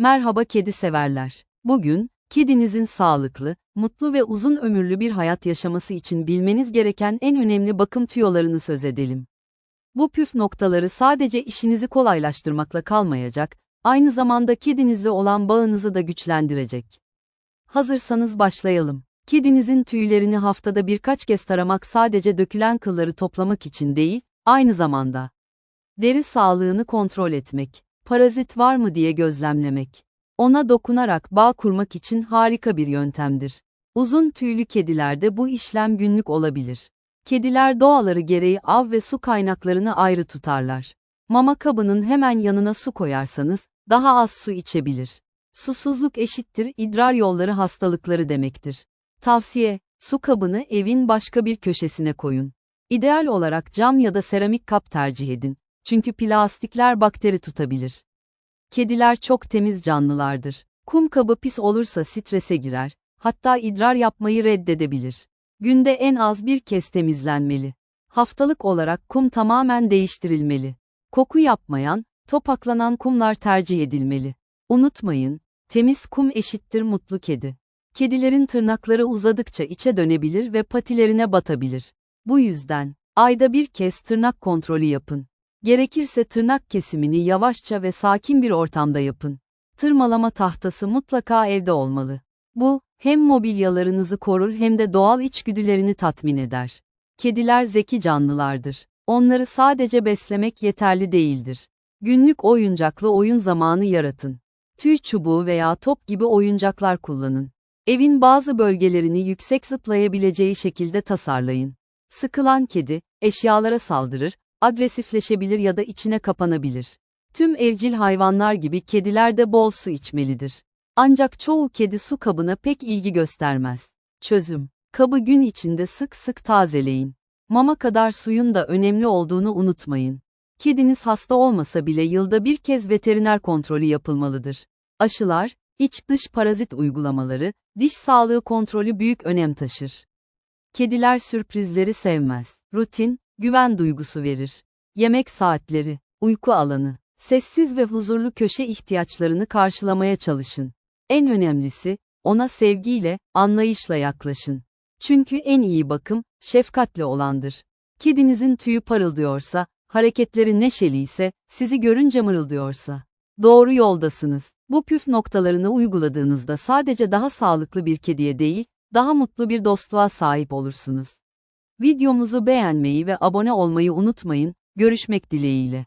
Merhaba kedi severler. Bugün, kedinizin sağlıklı, mutlu ve uzun ömürlü bir hayat yaşaması için bilmeniz gereken en önemli bakım tüyolarını söz edelim. Bu püf noktaları sadece işinizi kolaylaştırmakla kalmayacak, aynı zamanda kedinizle olan bağınızı da güçlendirecek. Hazırsanız başlayalım. Kedinizin tüylerini haftada birkaç kez taramak sadece dökülen kılları toplamak için değil, aynı zamanda deri sağlığını kontrol etmek, parazit var mı diye gözlemlemek, ona dokunarak bağ kurmak için harika bir yöntemdir. Uzun tüylü kedilerde bu işlem günlük olabilir. Kediler doğaları gereği av ve su kaynaklarını ayrı tutarlar. Mama kabının hemen yanına su koyarsanız, daha az su içebilir. Susuzluk eşittir idrar yolları hastalıkları demektir. Tavsiye, su kabını evin başka bir köşesine koyun. İdeal olarak cam ya da seramik kap tercih edin. Çünkü plastikler bakteri tutabilir. Kediler çok temiz canlılardır. Kum kabı pis olursa strese girer, hatta idrar yapmayı reddedebilir. Günde en az bir kez temizlenmeli. Haftalık olarak kum tamamen değiştirilmeli. Koku yapmayan, topaklanan kumlar tercih edilmeli. Unutmayın, temiz kum eşittir mutlu kedi. Kedilerin tırnakları uzadıkça içe dönebilir ve patilerine batabilir. Bu yüzden, ayda bir kez tırnak kontrolü yapın. Gerekirse tırnak kesimini yavaşça ve sakin bir ortamda yapın. Tırmalama tahtası mutlaka evde olmalı. Bu, hem mobilyalarınızı korur hem de doğal içgüdülerini tatmin eder. Kediler zeki canlılardır. Onları sadece beslemek yeterli değildir. Günlük oyuncaklı oyun zamanı yaratın. Tüy çubuğu veya top gibi oyuncaklar kullanın. Evin bazı bölgelerini yüksek zıplayabileceği şekilde tasarlayın. Sıkılan kedi, eşyalara saldırır, agresifleşebilir ya da içine kapanabilir. Tüm evcil hayvanlar gibi kediler de bol su içmelidir. Ancak çoğu kedi su kabına pek ilgi göstermez. Çözüm. Kabı gün içinde sık sık tazeleyin. Mama kadar suyun da önemli olduğunu unutmayın. Kediniz hasta olmasa bile yılda bir kez veteriner kontrolü yapılmalıdır. Aşılar, iç dış parazit uygulamaları, diş sağlığı kontrolü büyük önem taşır. Kediler sürprizleri sevmez. Rutin, güven duygusu verir. Yemek saatleri, uyku alanı, sessiz ve huzurlu köşe ihtiyaçlarını karşılamaya çalışın. En önemlisi, ona sevgiyle, anlayışla yaklaşın. Çünkü en iyi bakım, şefkatle olandır. Kedinizin tüyü parıldıyorsa, hareketleri neşeliyse, sizi görünce mırıldıyorsa, doğru yoldasınız. Bu püf noktalarını uyguladığınızda sadece daha sağlıklı bir kediye değil, daha mutlu bir dostluğa sahip olursunuz. Videomuzu beğenmeyi ve abone olmayı unutmayın, görüşmek dileğiyle.